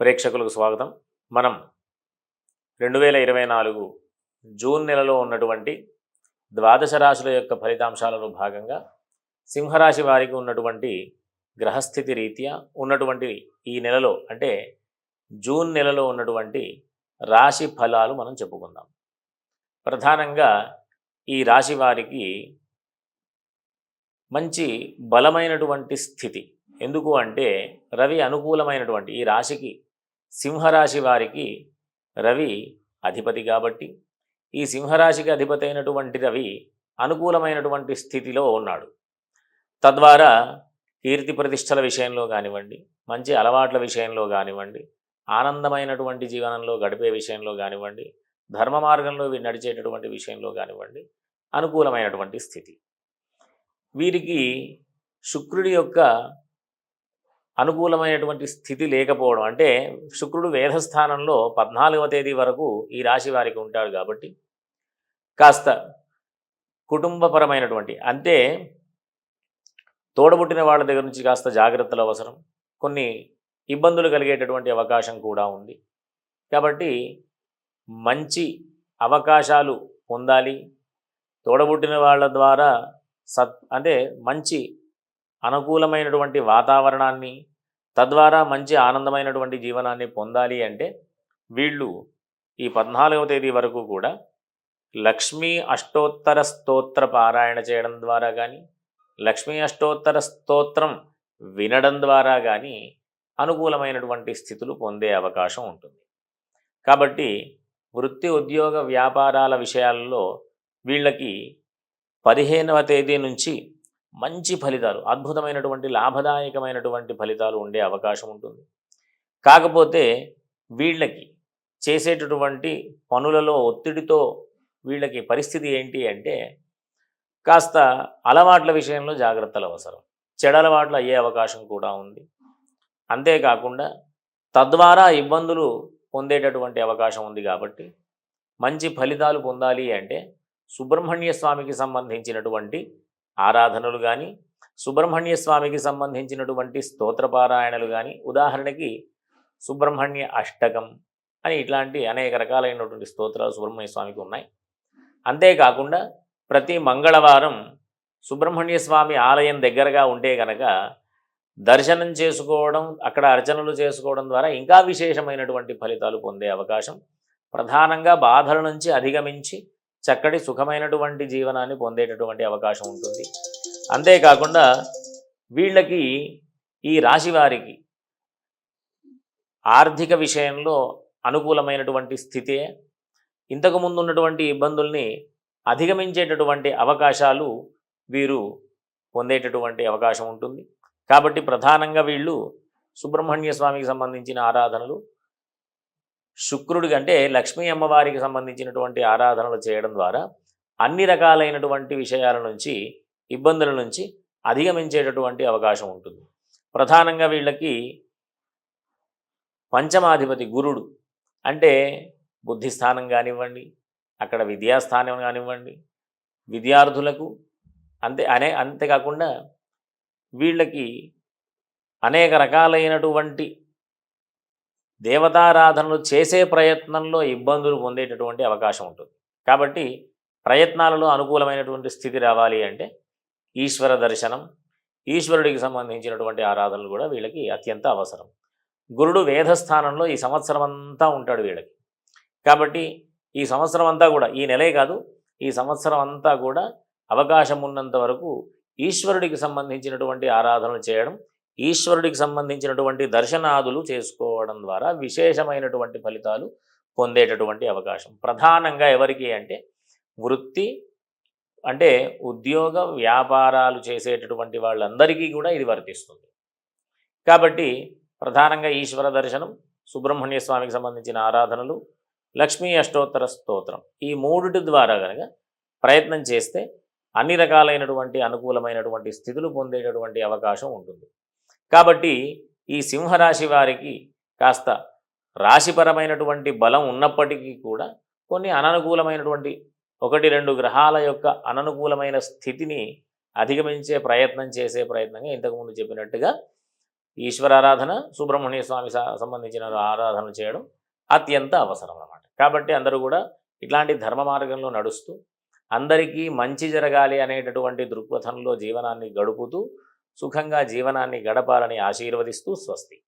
ప్రేక్షకులకు స్వాగతం. మనం రెండు వేల ఇరవై నాలుగు జూన్ నెలలో ఉన్నటువంటి ద్వాదశ రాశుల యొక్క ఫలితాంశాలలో భాగంగా సింహరాశి వారికి ఉన్నటువంటి గ్రహస్థితి రీత్యా ఉన్నటువంటి ఈ నెలలో అంటే జూన్ నెలలో ఉన్నటువంటి రాశి ఫలాలు మనం చెప్పుకుందాం. ప్రధానంగా ఈ రాశి వారికి మంచి బలమైనటువంటి స్థితి. ఎందుకు అంటే రవి అనుకూలమైనటువంటి ఈ రాశికి సింహరాశి వారికి రవి అధిపతి కాబట్టి ఈ సింహరాశికి అధిపతి అయినటువంటి రవి అనుకూలమైనటువంటి స్థితిలో ఉన్నాడు. తద్వారా కీర్తి ప్రతిష్టల విషయంలో కానివ్వండి మంచి అలవాట్ల విషయంలో కానివ్వండి ఆనందమైనటువంటి జీవనంలో గడిపే విషయంలో కానివ్వండి ధర్మ మార్గంలో నడిచేటటువంటి విషయంలో కానివ్వండి అనుకూలమైనటువంటి స్థితి. వీరికి శుక్రుడి యొక్క అనుకూలమైనటువంటి స్థితి లేకపోవడం. అంటే శుక్రుడు వేధస్థానంలో పద్నాలుగవ తేదీ వరకు ఈ రాశి వారికి ఉంటాడు కాబట్టి కాస్త కుటుంబపరమైనటువంటి అంటే తోడబుట్టిన వాళ్ళ దగ్గర నుంచి కాస్త జాగ్రత్తలు అవసరం. కొన్ని ఇబ్బందులు కలిగేటటువంటి అవకాశం కూడా ఉంది. కాబట్టి మంచి అవకాశాలు పొందాలి. తోడబుట్టిన వాళ్ళ ద్వారా సత్ అంటే మంచి అనుకూలమైనటువంటి వాతావరణాన్ని తద్వారా మంచి ఆనందమైనటువంటి జీవనాన్ని పొందాలి అంటే వీళ్ళు ఈ పద్నాలుగవ తేదీ వరకు కూడా లక్ష్మీ అష్టోత్తర స్తోత్ర పారాయణ చేయడం ద్వారా కానీ లక్ష్మీ అష్టోత్తర స్తోత్రం వినడం ద్వారా కానీ అనుకూలమైనటువంటి స్థితులు పొందే అవకాశం ఉంటుంది. కాబట్టి వృత్తి ఉద్యోగ వ్యాపారాల విషయాల్లో వీళ్ళకి పదిహేనవ తేదీ నుంచి మంచి ఫలితాలు అద్భుతమైనటువంటి లాభదాయకమైనటువంటి ఫలితాలు ఉండే అవకాశం ఉంటుంది. కాకపోతే వీళ్ళకి చేసేటటువంటి పనులలో ఒత్తిడితో వీళ్ళకి పరిస్థితి ఏంటి అంటే కాస్త అలవాట్ల విషయంలో జాగ్రత్తలు అవసరం. చెడలవాట్లు అయ్యే అవకాశం కూడా ఉంది. అంతేకాకుండా తద్వారా ఇబ్బందులు పొందేటటువంటి అవకాశం ఉంది కాబట్టి మంచి ఫలితాలు పొందాలి అంటే సుబ్రహ్మణ్య స్వామికి సంబంధించినటువంటి ఆరాధనలు కానీ సుబ్రహ్మణ్య స్వామికి సంబంధించినటువంటి స్తోత్రపారాయణలు కానీ ఉదాహరణకి సుబ్రహ్మణ్య అష్టకం అని ఇట్లాంటి అనేక రకాలైనటువంటి స్తోత్రాలు సుబ్రహ్మణ్య స్వామికి ఉన్నాయి. అంతేకాకుండా ప్రతి మంగళవారం సుబ్రహ్మణ్య స్వామి ఆలయం దగ్గరగా ఉంటే కనుక దర్శనం చేసుకోవడం అక్కడ అర్చనలు చేసుకోవడం ద్వారా ఇంకా విశేషమైనటువంటి ఫలితాలు పొందే అవకాశం ప్రధానంగా బాధల నుంచి అధిగమించి చక్కటి సుఖమైనటువంటి జీవనాన్ని పొందేటటువంటి అవకాశం ఉంటుంది. అంతేకాకుండా వీళ్ళకి ఈ రాశి వారికి ఆర్థిక విషయంలో అనుకూలమైనటువంటి స్థితే ఇంతకు ముందు ఉన్నటువంటి ఇబ్బందుల్ని అధిగమించేటటువంటి అవకాశాలు వీరు పొందేటటువంటి అవకాశం ఉంటుంది. కాబట్టి ప్రధానంగా వీళ్ళు సుబ్రహ్మణ్య స్వామికి సంబంధించిన ఆరాధనలు శుక్రుడికి అంటే లక్ష్మీ అమ్మవారికి సంబంధించినటువంటి ఆరాధనలు చేయడం ద్వారా అన్ని రకాలైనటువంటి విషయాల నుంచి ఇబ్బందుల నుంచి అధిగమించేటటువంటి అవకాశం ఉంటుంది. ప్రధానంగా వీళ్ళకి పంచమాధిపతి గురుడు అంటే బుద్ధిస్థానం కానివ్వండి అక్కడ విద్యాస్థానం కానివ్వండి విద్యార్థులకు అంతే అనే అంతేకాకుండా వీళ్ళకి అనేక రకాలైనటువంటి దేవతారాధనలు చేసే ప్రయత్నంలో ఇబ్బందులు పొందేటటువంటి అవకాశం ఉంటుంది. కాబట్టి ప్రయత్నాలలో అనుకూలమైనటువంటి స్థితి రావాలి అంటే ఈశ్వర దర్శనం ఈశ్వరుడికి సంబంధించినటువంటి ఆరాధనలు కూడా వీళ్ళకి అత్యంత అవసరం. గురుడు వేధస్థానంలో ఈ సంవత్సరం అంతా ఉంటాడు వీళ్ళకి. కాబట్టి ఈ సంవత్సరం అంతా కూడా ఈ నెలే కాదు ఈ సంవత్సరం అంతా కూడా అవకాశం ఉన్నంత వరకు ఈశ్వరుడికి సంబంధించినటువంటి ఆరాధనలు చేయడం ఈశ్వరుడికి సంబంధించినటువంటి దర్శనాదులు చేసుకోవడం ద్వారా విశేషమైనటువంటి ఫలితాలు పొందేటటువంటి అవకాశం. ప్రధానంగా ఎవరికి అంటే వృత్తి అంటే ఉద్యోగ వ్యాపారాలు చేసేటటువంటి వాళ్ళందరికీ కూడా ఇది వర్తిస్తుంది. కాబట్టి ప్రధానంగా ఈశ్వర దర్శనం సుబ్రహ్మణ్య స్వామికి సంబంధించిన ఆరాధనలు లక్ష్మీ అష్టోత్తర స్తోత్రం ఈ మూడిటి ద్వారా కనుక ప్రయత్నం చేస్తే అన్ని రకాలైనటువంటి అనుకూలమైనటువంటి స్థితులు పొందేటటువంటి అవకాశం ఉంటుంది. కాబట్టి ఈ సింహరాశి వారికి కాస్త రాశిపరమైనటువంటి బలం ఉన్నప్పటికీ కూడా కొన్ని అననుకూలమైనటువంటి ఒకటి రెండు గ్రహాల యొక్క అననుకూలమైన స్థితిని అధిగమించే ప్రయత్నం చేసే ప్రయత్నంగా ఇంతకుముందు చెప్పినట్టుగా ఈశ్వర ఆరాధన సుబ్రహ్మణ్య స్వామి సంబంధించిన ఆరాధన చేయడం అత్యంత అవసరం అన్నమాట. కాబట్టి అందరూ కూడా ఇట్లాంటి ధర్మ మార్గంలో నడుస్తూ అందరికీ మంచి జరగాలి అనేటటువంటి దృక్పథంలో జీవనాన్ని గడుపుతూ సుఖంగా జీవనాన్ని గడపాలని ఆశీర్వదిస్తూ స్వస్తి.